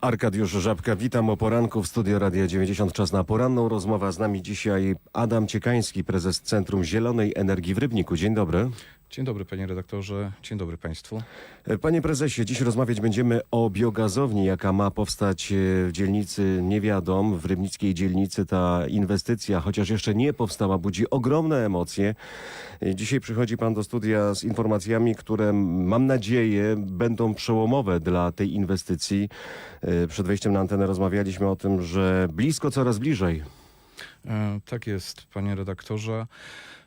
Arkadiusz Żabka, witam o poranku w studio Radia 90. Czas na poranną rozmowę. Z nami dzisiaj Adam Ciekański, prezes Centrum Zielonej Energii w Rybniku. Dzień dobry. Dzień dobry panie redaktorze, dzień dobry państwu. Panie prezesie, dziś rozmawiać będziemy o biogazowni, jaka ma powstać e, w dzielnicy Niewiadom, w rybnickiej dzielnicy. Ta inwestycja, chociaż jeszcze nie powstała, budzi ogromne emocje. E, Dzisiaj przychodzi pan do studia z informacjami, które mam nadzieję będą przełomowe dla tej inwestycji. E, Przed wejściem na antenę rozmawialiśmy o tym, że blisko, coraz bliżej. E, tak jest panie redaktorze.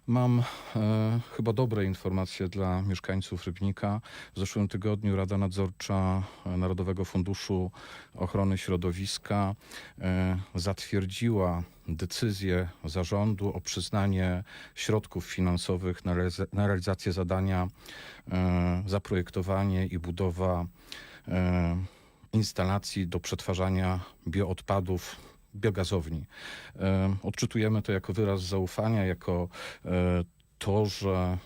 Mam e, chyba dobre informacje dla mieszkańców Rybnika. W zeszłym tygodniu Rada Nadzorcza Narodowego Funduszu Ochrony Środowiska e, zatwierdziła decyzję zarządu o przyznanie środków finansowych na, na realizację zadania e, zaprojektowanie i budowa e, instalacji do przetwarzania bioodpadów biogazowni. Odczytujemy to jako wyraz zaufania, jako e, to, że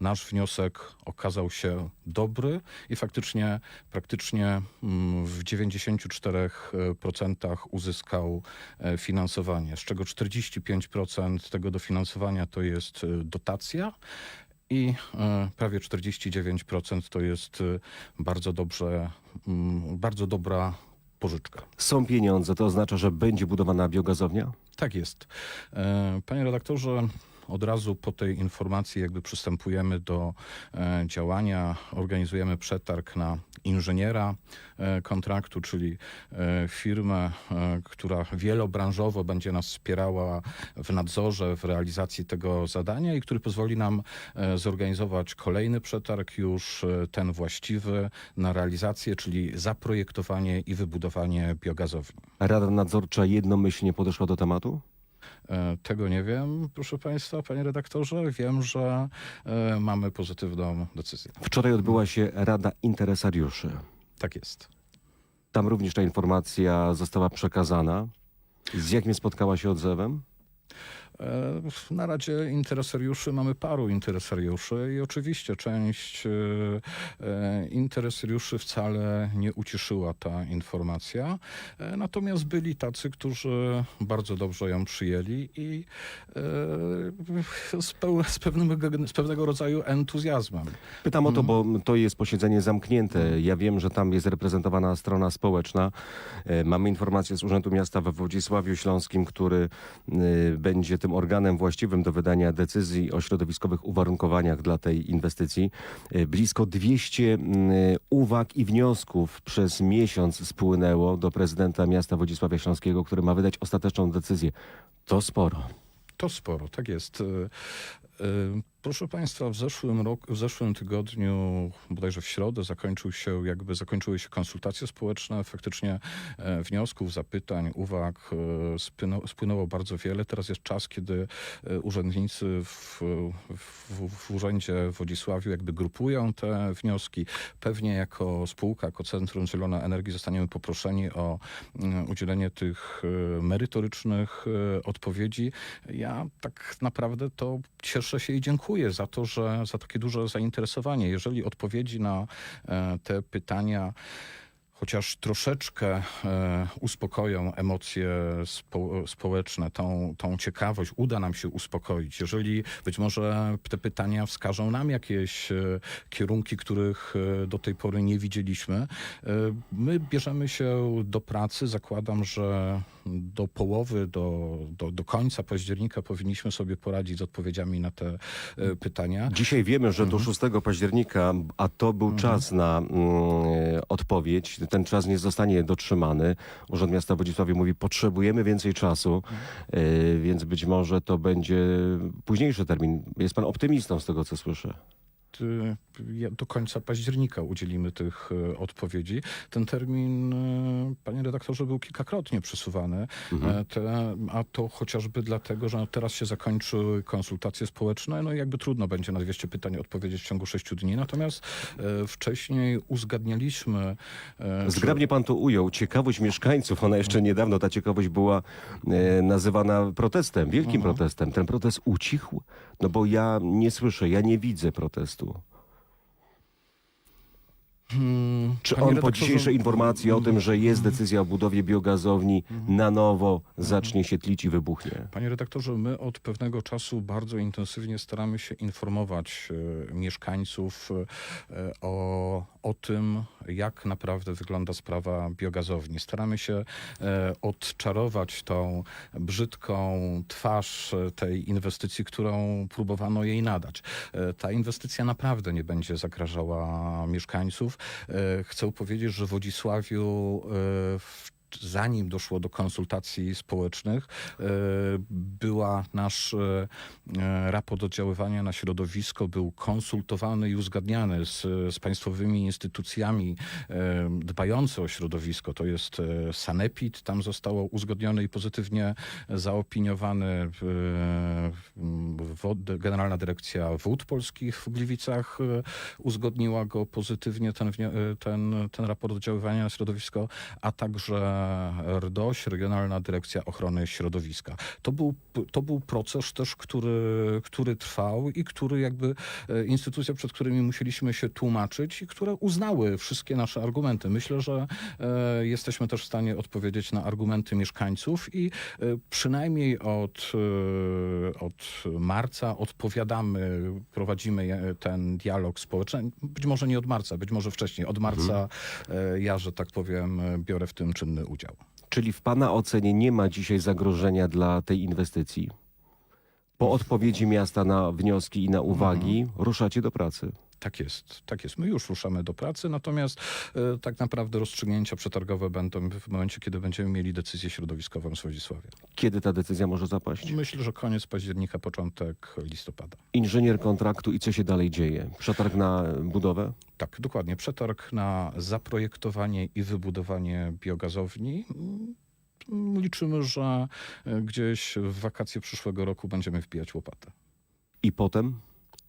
nasz wniosek okazał się dobry i faktycznie praktycznie mm, w 94% uzyskał e, finansowanie, z czego 45% tego dofinansowania to jest e, dotacja i prawie 49% to jest bardzo dobrze, mm, bardzo dobra pożyczka. Są pieniądze, to oznacza, że będzie budowana biogazownia? Tak jest. E, Panie redaktorze, od razu po tej informacji jakby przystępujemy do e, działania. Organizujemy przetarg na inżyniera e, kontraktu, czyli e, firmę, która wielobranżowo będzie nas wspierała w nadzorze, w realizacji tego zadania i który pozwoli nam zorganizować kolejny przetarg, już ten właściwy na realizację, czyli zaprojektowanie i wybudowanie biogazowni. Rada Nadzorcza jednomyślnie podeszła do tematu? E, Tego nie wiem, proszę Państwa, panie redaktorze. Wiem, że e, mamy pozytywną decyzję. Wczoraj odbyła się Rada Interesariuszy. Tak jest. Tam również ta informacja została przekazana. Z jakim spotkała się odzewem? E, Na Radzie Interesariuszy mamy paru interesariuszy i oczywiście część e, e, interesariuszy wcale nie ucieszyła ta informacja. Natomiast byli tacy, którzy bardzo dobrze ją przyjęli i z, peł, z, pewnym, z pewnego rodzaju entuzjazmem. Pytam o to, bo to jest posiedzenie zamknięte. Ja wiem, że tam jest reprezentowana strona społeczna. Mamy informację z Urzędu Miasta we Wodzisławiu Śląskim, który będzie tym organem właściwym do wydania decyzji o środowiskowych uwarunkowaniach dla tej inwestycji. E, Blisko 200 m, uwag i wniosków przez miesiąc spłynęło do prezydenta miasta Wodzisławia Śląskiego, który ma wydać ostateczną decyzję. To sporo. To sporo, tak jest. E, e, Proszę Państwa, w zeszłym roku, w zeszłym tygodniu, bodajże w środę, zakończył się, jakby zakończyły się konsultacje społeczne. Faktycznie e, wniosków, zapytań, uwag e, spłynęło, bardzo wiele. Teraz jest czas, kiedy e, urzędnicy w, w, w urzędzie w Wodzisławiu jakby grupują te wnioski. Pewnie jako spółka, jako Centrum Zielona Energii zostaniemy poproszeni o mm, udzielenie tych merytorycznych odpowiedzi. Ja tak naprawdę to cieszę się i dziękuję za to, że za takie duże zainteresowanie. Jeżeli odpowiedzi na e, te pytania chociaż troszeczkę e, uspokoją emocje spo, społeczne, tą, tą ciekawość, uda nam się uspokoić. Jeżeli być może te pytania wskażą nam jakieś e, kierunki, których e, do tej pory nie widzieliśmy, e, my bierzemy się do pracy. Zakładam, że do połowy, do, do, do końca października powinniśmy sobie poradzić z odpowiedziami na te e, pytania. Dzisiaj wiemy, że do 6 października, a to był czas na mm, odpowiedź, ten czas nie zostanie dotrzymany. Urząd Miasta Wodzisławie mówi, potrzebujemy więcej czasu, y, więc być może to będzie późniejszy termin. Jest pan optymistą z tego, co słyszę. Y, do końca października udzielimy tych y, odpowiedzi. Ten termin, y, panie redaktorze, był kilkakrotnie przesuwany, e, te, a to chociażby dlatego, że teraz się zakończyły konsultacje społeczne, no i jakby trudno będzie na 200 pytań odpowiedzieć w ciągu 6 dni, natomiast e, wcześniej uzgadnialiśmy... e, Zgrabnie pan to ujął. Ciekawość mieszkańców, ona jeszcze niedawno, ta ciekawość była e, nazywana protestem, wielkim protestem. Ten protest ucichł? No bo ja nie słyszę, ja nie widzę protestu. Hmm, Czy on po dzisiejszej informacji o tym, że jest decyzja o budowie biogazowni, Mhm. na nowo zacznie się tlić i wybuchnie? Panie redaktorze, my od pewnego czasu bardzo intensywnie staramy się informować e, mieszkańców e, o, o tym, jak naprawdę wygląda sprawa biogazowni. Staramy się e, odczarować tą brzydką twarz tej inwestycji, którą próbowano jej nadać. Ta inwestycja naprawdę nie będzie zagrażała mieszkańców. E, chcę powiedzieć, że w Wodzisławiu e, w zanim doszło do konsultacji społecznych, e, była nasz e, e, raport oddziaływania na środowisko był konsultowany i uzgadniany z, z państwowymi instytucjami dbające o środowisko. To jest Sanepid, tam zostało uzgodnione i pozytywnie zaopiniowane Generalna Dyrekcja Wód Polskich w Gliwicach uzgodniła go pozytywnie, ten, ten, ten raport oddziaływania na środowisko, a także RDOŚ, Regionalna Dyrekcja Ochrony Środowiska. To był, to był proces też, który, który trwał i który jakby e, instytucje, przed którymi musieliśmy się tłumaczyć i które uznały wszystkie nasze argumenty. Myślę, że e, jesteśmy też w stanie odpowiedzieć na argumenty mieszkańców i e, przynajmniej od, od marca odpowiadamy, prowadzimy ten dialog społeczny. Być może nie od marca, być może wcześniej. Od marca e, ja, że tak powiem, biorę w tym czynny udział. Czyli w Pana ocenie nie ma dzisiaj zagrożenia dla tej inwestycji? Po odpowiedzi miasta na wnioski i na uwagi ruszacie do pracy. Tak jest, tak jest. My już ruszamy do pracy, natomiast e, tak naprawdę rozstrzygnięcia przetargowe będą w momencie, kiedy będziemy mieli decyzję środowiskową z Wodzisławia. Kiedy ta decyzja może zapaść? Myślę, że koniec października, początek listopada. Inżynier kontraktu i co się dalej dzieje? Przetarg na budowę? Tak, dokładnie. Przetarg na zaprojektowanie i wybudowanie biogazowni. Liczymy, że e, gdzieś w wakacje przyszłego roku będziemy wbijać łopatę. I potem?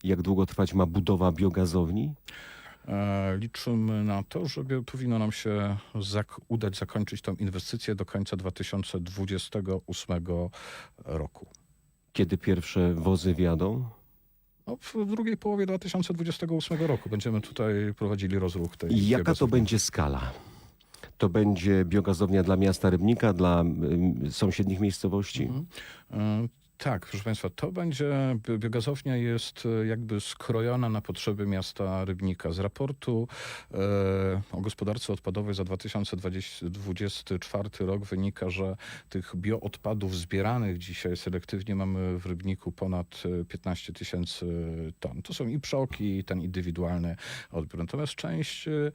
Jak długo trwać ma budowa biogazowni? E, Liczymy na to, że powinno nam się zak- udać zakończyć tą inwestycję do końca 2028 roku. Kiedy pierwsze wozy wjadą? No, w drugiej połowie 2028 roku będziemy tutaj prowadzili rozruch tej I jaka to będzie skala? To będzie biogazownia dla miasta Rybnika, dla sąsiednich miejscowości? Mhm. E, Tak, proszę Państwa, to będzie, bi- biogazownia jest e, jakby skrojona na potrzeby miasta Rybnika. Z raportu e, o gospodarce odpadowej za 2024 rok wynika, że tych bioodpadów zbieranych dzisiaj selektywnie mamy w Rybniku ponad e, 15 tysięcy ton. To są i przoki, i ten indywidualny odbiór. Natomiast część e, E,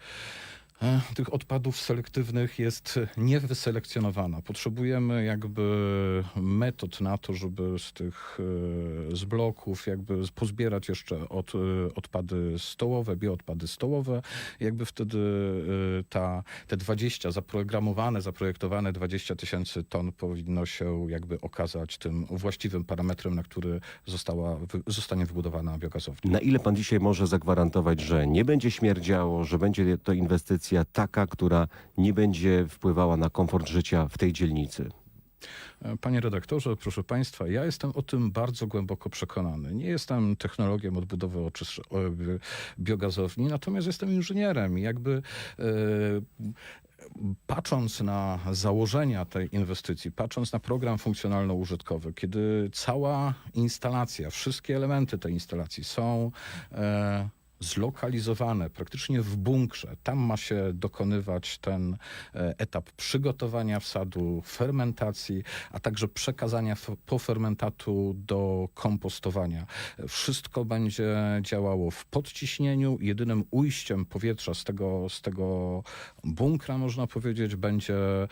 Tych odpadów selektywnych jest niewyselekcjonowana. Potrzebujemy jakby metod na to, żeby z tych e, z bloków jakby pozbierać jeszcze od, e, odpady stołowe, bioodpady stołowe. Jakby wtedy e, ta, te 20 zaprogramowane, zaprojektowane 20 tysięcy ton powinno się jakby okazać tym właściwym parametrem, na który została, zostanie wybudowana biogazownia. Na ile pan dzisiaj może zagwarantować, że nie będzie śmierdziało, że będzie to inwestycja taka, która nie będzie wpływała na komfort życia w tej dzielnicy? Panie redaktorze, proszę Państwa, ja jestem o tym bardzo głęboko przekonany. Nie jestem technologiem odbudowy oczysz- biogazowni, natomiast jestem inżynierem i jakby e, patrząc na założenia tej inwestycji, patrząc na program funkcjonalno-użytkowy, kiedy cała instalacja, wszystkie elementy tej instalacji są e, zlokalizowane praktycznie w bunkrze. Tam ma się dokonywać ten e, etap przygotowania wsadu, fermentacji, a także przekazania f- po fermentatu do kompostowania. Wszystko będzie działało w podciśnieniu. Jedynym ujściem powietrza z tego, z tego bunkra, można powiedzieć, będzie e,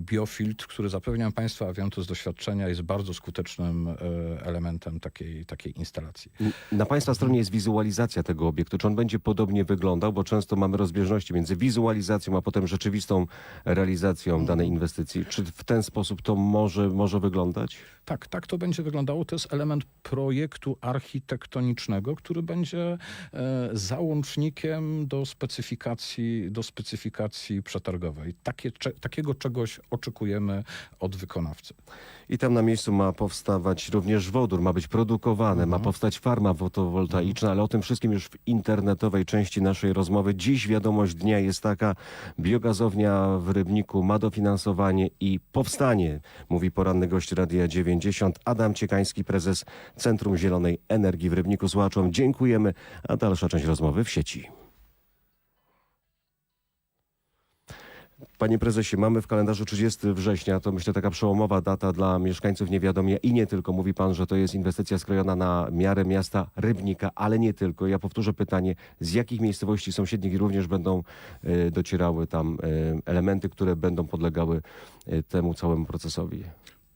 biofiltr, który zapewniam Państwa, a wiem to z doświadczenia, jest bardzo skutecznym e, elementem takiej, takiej instalacji. Na Państwa stronie jest wizualizacja tego obiektu. Czy on będzie podobnie wyglądał? Bo często mamy rozbieżności między wizualizacją, a potem rzeczywistą realizacją danej inwestycji. Czy w ten sposób to może, może wyglądać? Tak, tak to będzie wyglądało. To jest element projektu architektonicznego, który będzie e, załącznikiem do specyfikacji, do specyfikacji przetargowej. Takie, takiego czegoś oczekujemy od wykonawcy. I tam na miejscu ma powstawać również wodór, ma być produkowane, ma powstać farma fotowoltaiczna, ale o tym wszystkim już w internetowej części naszej rozmowy. Dziś wiadomość dnia jest taka, biogazownia w Rybniku ma dofinansowanie i powstanie, mówi poranny gość Radia 90, Adam Ciekański, prezes Centrum Zielonej Energii w Rybniku. Słuchaczom dziękujemy, a dalsza część rozmowy w sieci. Panie prezesie, mamy w kalendarzu 30 września, to myślę taka przełomowa data dla mieszkańców Niewiadomia i nie tylko. Mówi pan, że to jest inwestycja skrojona na miarę miasta Rybnika, ale nie tylko. Ja powtórzę pytanie, z jakich miejscowości sąsiednich również będą e, docierały tam e, elementy, które będą podlegały e, temu całemu procesowi?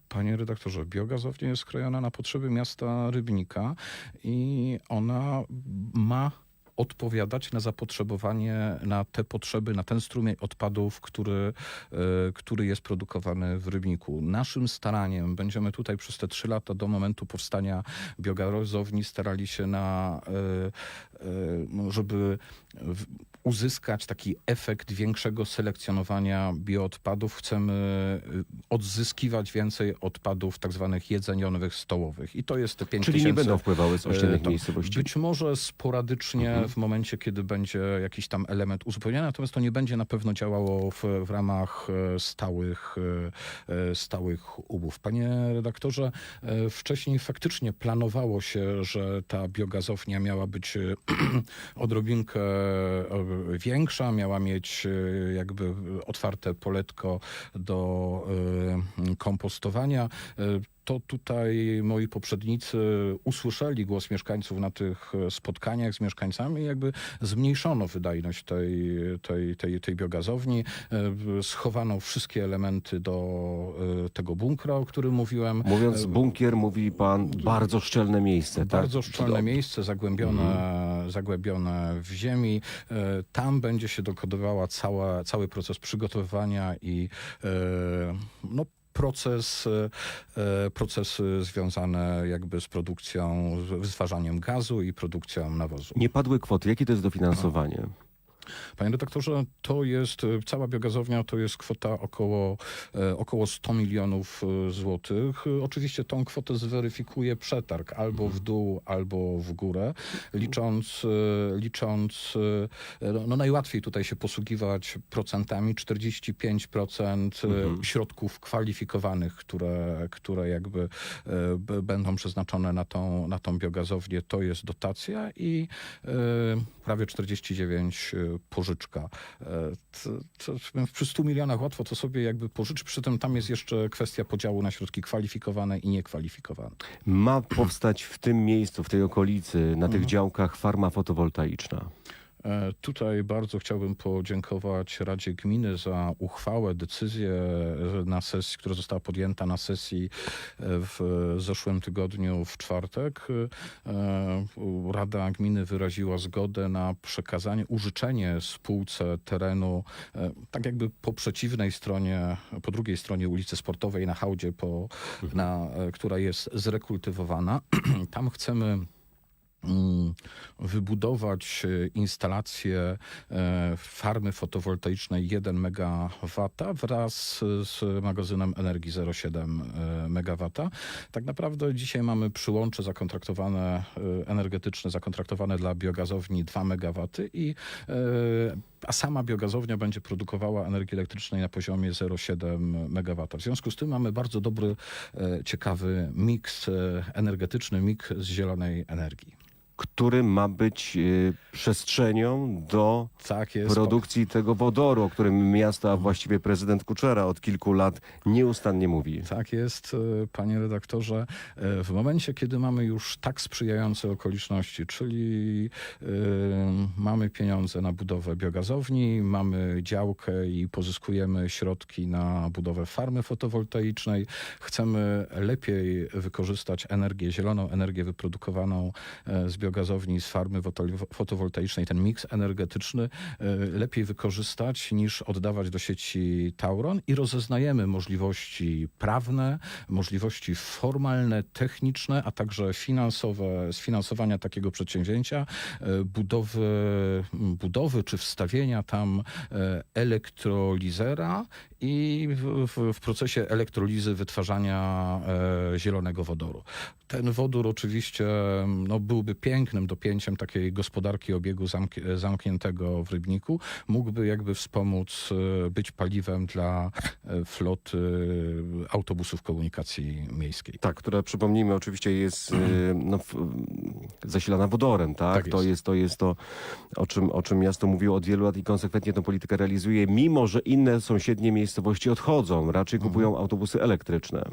Panie redaktorze, biogazownia jest skrojona na potrzeby miasta Rybnika i ona ma odpowiadać na zapotrzebowanie, na te potrzeby, na ten strumień odpadów, który, e, który jest produkowany w Rybniku. Naszym staraniem będziemy tutaj przez te trzy lata do momentu powstania biogazowni starali się na, e, e, żeby w- uzyskać taki efekt większego selekcjonowania bioodpadów. Chcemy y, odzyskiwać więcej odpadów tak zwanych jedzeniowych, stołowych. I to jest te 5 Czyli nie będą wpływały z E, tam miejscowości. Być może sporadycznie w momencie, kiedy będzie jakiś tam element uzupełniania, natomiast to nie będzie na pewno działało w, w ramach e, stałych, stałych umów. Panie redaktorze, wcześniej faktycznie planowało się, że ta biogazownia miała być odrobinkę większa, miała mieć e, jakby otwarte poletko do e, kompostowania. E, to tutaj moi poprzednicy usłyszeli głos mieszkańców na tych spotkaniach z mieszkańcami, jakby zmniejszono wydajność tej, tej, tej, tej biogazowni, schowano wszystkie elementy do tego bunkra, o którym mówiłem. Mówiąc bunkier, mówi pan bardzo szczelne miejsce, tak? Bardzo szczelne Do- miejsce, zagłębione, zagłębione w ziemi. Tam będzie się dokodowała cała, cały proces przygotowywania i e, no, proces, e, procesy związane jakby z produkcją, z gazu i produkcją nawozu. Nie padły kwoty. Jakie to jest dofinansowanie? Panie redaktorze, to jest, e, cała biogazownia to jest kwota około, e, około 100 milionów e, złotych. Oczywiście tą kwotę zweryfikuje przetarg albo w dół, albo w górę, licząc, licząc no, no najłatwiej tutaj się posługiwać procentami, 45% e, środków kwalifikowanych, które, które jakby będą przeznaczone na tą, na tą biogazownię, to jest dotacja i prawie 49 pożyczka. E, przy 100 milionach łatwo to sobie jakby pożyczyć, przy tym tam jest jeszcze kwestia podziału na środki kwalifikowane i niekwalifikowane. Ma powstać w tym miejscu, w tej okolicy, na Mhm. tych działkach farma fotowoltaiczna. E, Tutaj bardzo chciałbym podziękować Radzie Gminy za uchwałę, decyzję e, na sesji, która została podjęta na sesji e, w zeszłym tygodniu w czwartek. Rada Gminy wyraziła zgodę na przekazanie, użyczenie spółce terenu, tak jakby po przeciwnej stronie, po drugiej stronie ulicy Sportowej na hałdzie, po, na, która jest zrekultywowana. Tam chcemy wybudować e, instalację e, farmy fotowoltaicznej 1 MW wraz z magazynem energii 0,7 e, MW. Tak naprawdę dzisiaj mamy przyłącze zakontraktowane, e, energetyczne zakontraktowane dla biogazowni 2 MW i a sama biogazownia będzie produkowała energii elektrycznej na poziomie 0,7 MW. W związku z tym mamy bardzo dobry, ciekawy miks energetyczny, miks z zielonej energii. Który ma być e, przestrzenią do Tak jest. produkcji tego wodoru, o którym miasto, a właściwie prezydent Kuczera od kilku lat nieustannie mówi. Tak jest, e, panie redaktorze. E, W momencie, kiedy mamy już tak sprzyjające okoliczności, czyli mamy pieniądze na budowę biogazowni, mamy działkę i pozyskujemy środki na budowę farmy fotowoltaicznej, chcemy lepiej wykorzystać energię, zieloną energię wyprodukowaną z biogazowni, z farmy fotowoltaicznej, ten miks energetyczny e, lepiej wykorzystać niż oddawać do sieci Tauron i rozeznajemy możliwości prawne, możliwości formalne, techniczne, a także finansowe, sfinansowania takiego przedsięwzięcia, e, budowy, budowy czy wstawienia tam e, elektrolizera i w, w, w procesie elektrolizy wytwarzania e, zielonego wodoru. Ten wodór oczywiście no, byłby piękny, pięknym dopięciem takiej gospodarki obiegu zamk- zamkniętego w Rybniku, mógłby jakby wspomóc, e, być paliwem dla e, floty autobusów komunikacji miejskiej. Tak, która przypomnijmy oczywiście jest no, zasilana wodorem, tak? Tak to jest. jest to, jest to o, czym, o czym miasto mówiło od wielu lat i konsekwentnie tę politykę realizuje, mimo że inne sąsiednie miejscowości odchodzą, raczej kupują autobusy elektryczne.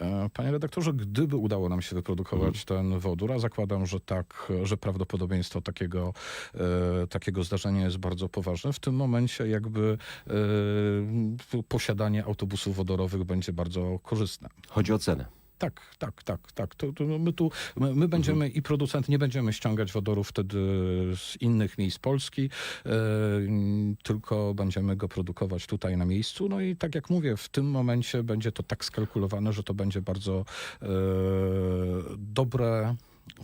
E, Panie redaktorze, gdyby udało nam się wyprodukować ten wodór, a zakładam, że tak, że prawdopodobieństwo takiego, e, takiego zdarzenia jest bardzo poważne, w tym momencie jakby e, posiadanie autobusów wodorowych będzie bardzo korzystne. Chodzi o cenę. Tak, tak, tak, tak. To, to my tu, my, my będziemy i producent, nie będziemy ściągać wodoru wtedy z innych miejsc Polski, e, tylko będziemy go produkować tutaj na miejscu. No i tak jak mówię, w tym momencie będzie to tak skalkulowane, że to będzie bardzo e, dobre,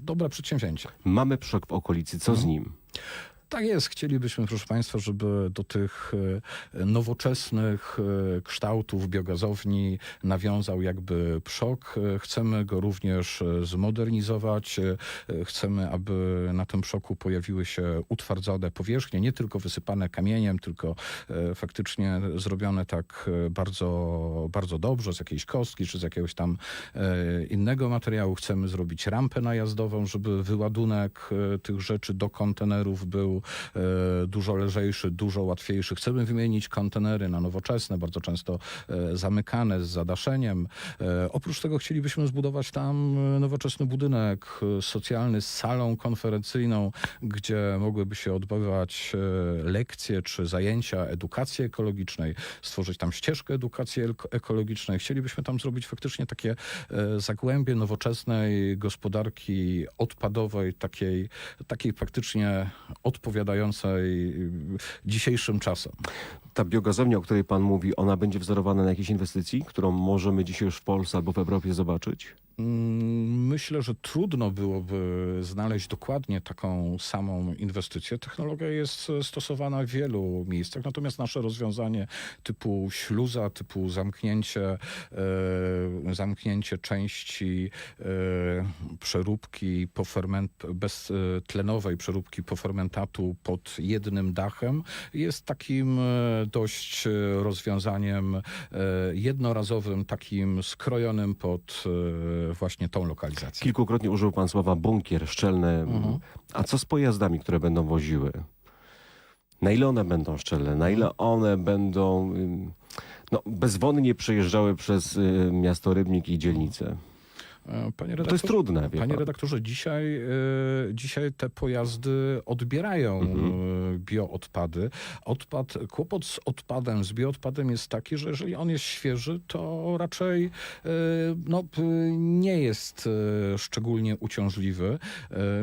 dobre przedsięwzięcie. Mamy przok w okolicy, co z nim? Tak jest. Chcielibyśmy, proszę Państwa, żeby do tych e, nowoczesnych e, kształtów biogazowni nawiązał jakby przok. E, Chcemy go również zmodernizować. Chcemy, aby na tym przoku pojawiły się utwardzone powierzchnie, nie tylko wysypane kamieniem, tylko faktycznie zrobione tak bardzo, bardzo dobrze, z jakiejś kostki czy z jakiegoś tam innego materiału. Chcemy zrobić rampę najazdową, żeby wyładunek tych rzeczy do kontenerów był e, dużo lżejszy, dużo łatwiejszy. Chcemy wymienić kontenery na nowoczesne, bardzo często e, zamykane z zadaszeniem. E, Oprócz tego chcielibyśmy zbudować tam nowoczesny budynek socjalny z salą konferencyjną, gdzie mogłyby się odbywać lekcje czy zajęcia edukacji ekologicznej, stworzyć tam ścieżkę edukacji eko- ekologicznej. Chcielibyśmy tam zrobić faktycznie takie zagłębie nowoczesnej gospodarki odpadowej, takiej, takiej faktycznie odpowiadającej y, dzisiejszym czasem. Ta biogazownia, o której pan mówi, ona będzie wzorowana na jakiejś inwestycji, którą możemy dzisiaj już w Polsce albo w Europie zobaczyć? Mm, Myślę, że trudno byłoby znaleźć dokładnie taką samą inwestycję. Technologia jest e, stosowana w wielu miejscach, natomiast nasze rozwiązanie typu śluza, typu zamknięcie, e, zamknięcie części e, przeróbki po ferment, beztlenowej przeróbki po fermentatu pod jednym dachem jest takim dość rozwiązaniem jednorazowym, takim skrojonym pod właśnie tą lokalizację. Kilkukrotnie użył pan słowa bunkier, szczelne. Mhm. A co z pojazdami, które będą woziły? Na ile one będą szczelne? Na ile one będą no, bezwonnie przejeżdżały przez y, miasto Rybnik i dzielnice? E, Panie To jest trudne, wie Panie pan. redaktorze, dzisiaj, e, dzisiaj te pojazdy odbierają Mhm. e, bioodpady. Odpad, kłopot z odpadem, z bioodpadem jest taki, że jeżeli on jest świeży, to raczej no, nie jest szczególnie uciążliwy.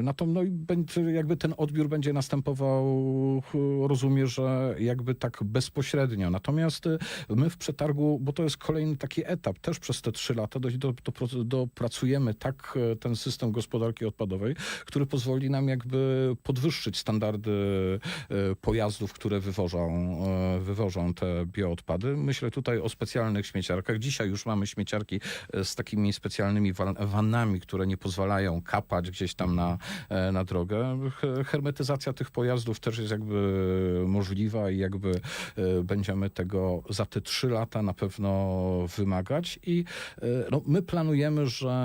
Natomiast no, jakby ten odbiór będzie następował, rozumiem, że jakby tak bezpośrednio. Natomiast my w przetargu, bo to jest kolejny taki etap, też przez te trzy lata do, do, do, tak e, ten system gospodarki odpadowej, który pozwoli nam jakby podwyższyć standardy e, pojazdów, które wywożą, e, wywożą te bioodpady. Myślę tutaj o specjalnych śmieciarkach. Dzisiaj już mamy śmieciarki z takimi specjalnymi wan- wannami, które nie pozwalają kapać gdzieś tam na, na drogę. He- Hermetyzacja tych pojazdów też jest jakby możliwa i jakby będziemy tego za te trzy lata na pewno wymagać i no, my planujemy, że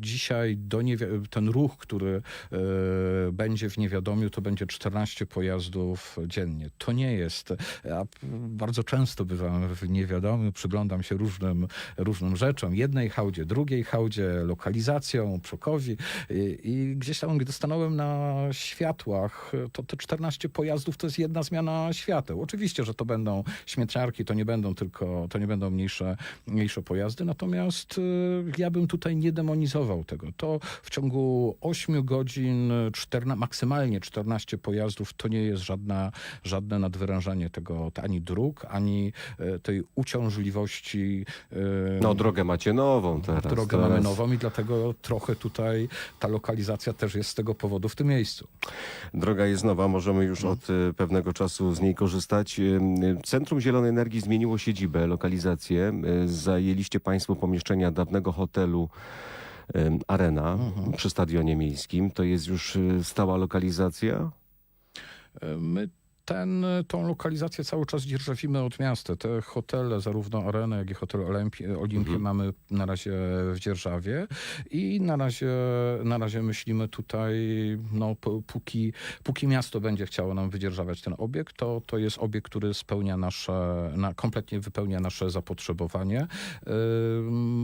dzisiaj do ten ruch, który e, będzie w niewiadomiu, to będzie 14 pojazdów dziennie. To nie jest. Ja bardzo często bywam w niewiadomiu, przyglądam się różnym, różnym rzeczom. Jednej hałdzie, drugiej hałdzie, lokalizacją, przokowi i, i gdzieś tam, gdy stanąłem na światłach, to te 14 pojazdów to jest jedna zmiana świateł. Oczywiście, że to będą śmieciarki, to nie będą tylko, to nie będą mniejsze, mniejsze pojazdy, natomiast y, ja bym tutaj nie demonizował tego. To w ciągu 8 godzin, 14, maksymalnie 14 pojazdów, to nie jest żadna, żadne nadwyrężenie tego ani dróg, ani e, tej uciążliwości. e, No drogę macie nową teraz. Drogę teraz. mamy nową i dlatego trochę tutaj ta lokalizacja też jest z tego powodu w tym miejscu. Droga jest nowa, możemy już od y, pewnego czasu z niej korzystać. Centrum Zielonej Energii zmieniło siedzibę, lokalizację. Zajęliście państwo pomieszczenia dawnego hotelu em, arena Mhm. przy stadionie miejskim. To jest już y, stała lokalizacja? E, My ten, tą lokalizację cały czas dzierżawimy od miasta. Te hotele, zarówno Arenę, jak i hotel Olimpi- Olimpię Mhm. mamy na razie w dzierżawie i na razie, na razie myślimy tutaj, no, póki, póki miasto będzie chciało nam wydzierżawiać ten obiekt, to, to jest obiekt, który spełnia nasze, na, kompletnie wypełnia nasze zapotrzebowanie.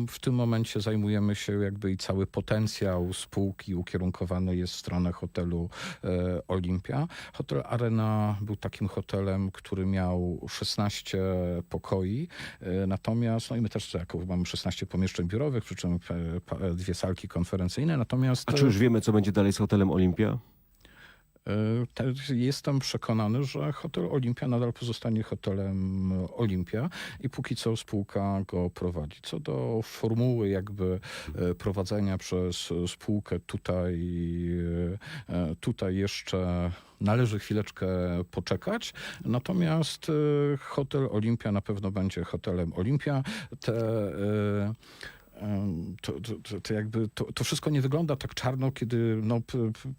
W tym momencie zajmujemy się jakby i cały potencjał spółki ukierunkowany jest w stronę hotelu e, Olimpia. Hotel Arena był takim hotelem, który miał 16 pokoi, e, natomiast, no i my też jako mamy 16 pomieszczeń biurowych, przy czym e, e, dwie salki konferencyjne, natomiast A czy już wiemy, co będzie dalej z hotelem Olimpia? E, te- jestem przekonany, że hotel Olimpia nadal pozostanie hotelem Olimpia i póki co spółka go prowadzi. Co do formuły jakby e, prowadzenia przez spółkę tutaj, e, tutaj jeszcze należy chwileczkę poczekać. Natomiast hotel Olimpia na pewno będzie hotelem Olimpia. Te to, to, to, jakby to, to wszystko nie wygląda tak czarno, kiedy no,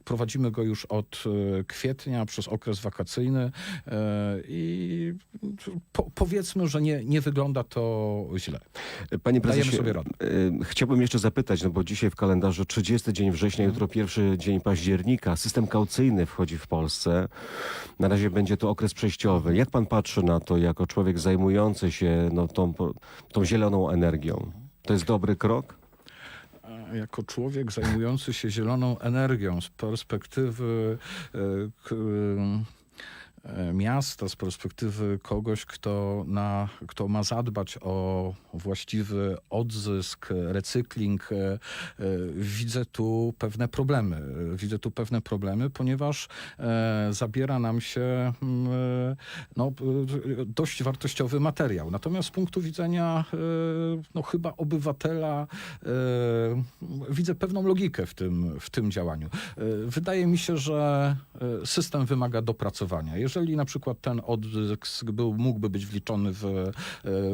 prowadzimy go już od e, kwietnia przez okres wakacyjny e, i po, powiedzmy, że nie, nie wygląda to źle. Panie prezesie, sobie radę. y, chciałbym jeszcze zapytać, no bo dzisiaj w kalendarzu 30 dzień września, Mhm. jutro pierwszy dzień października. System kaucyjny wchodzi w Polsce. Na razie będzie to okres przejściowy. Jak pan patrzy na to jako człowiek zajmujący się no, tą, tą zieloną energią? To jest dobry krok? Jako człowiek zajmujący się zieloną energią z perspektywy e, miasta, z perspektywy kogoś, kto, na, kto ma zadbać o właściwy odzysk, recykling, e, e, widzę tu pewne problemy. E, Widzę tu pewne problemy, ponieważ e, zabiera nam się mm, e, no, e, dość wartościowy materiał. Natomiast z punktu widzenia e, no, chyba obywatela e, widzę pewną logikę w tym, w tym działaniu. E, Wydaje mi się, że e, system wymaga dopracowania. Jeżeli na przykład ten odzysk był, mógłby być wliczony w,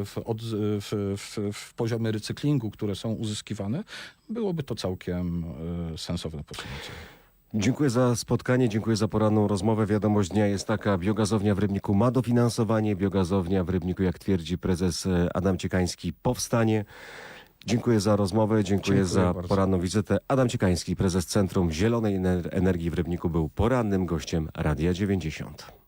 w, od, w, w, w poziomy recyklingu, które są uzyskiwane, byłoby to całkiem e, sensowne posunięcie. Dziękuję za spotkanie, dziękuję za poranną rozmowę. Wiadomość dnia jest taka, biogazownia w Rybniku ma dofinansowanie, biogazownia w Rybniku, jak twierdzi prezes e, Adam Ciekański, powstanie. Dziękuję za rozmowę, dziękuję, Dziękuję za bardzo. poranną wizytę. Adam Ciekański, prezes Centrum Zielonej Ener- Energii w Rybniku był porannym gościem Radia 90.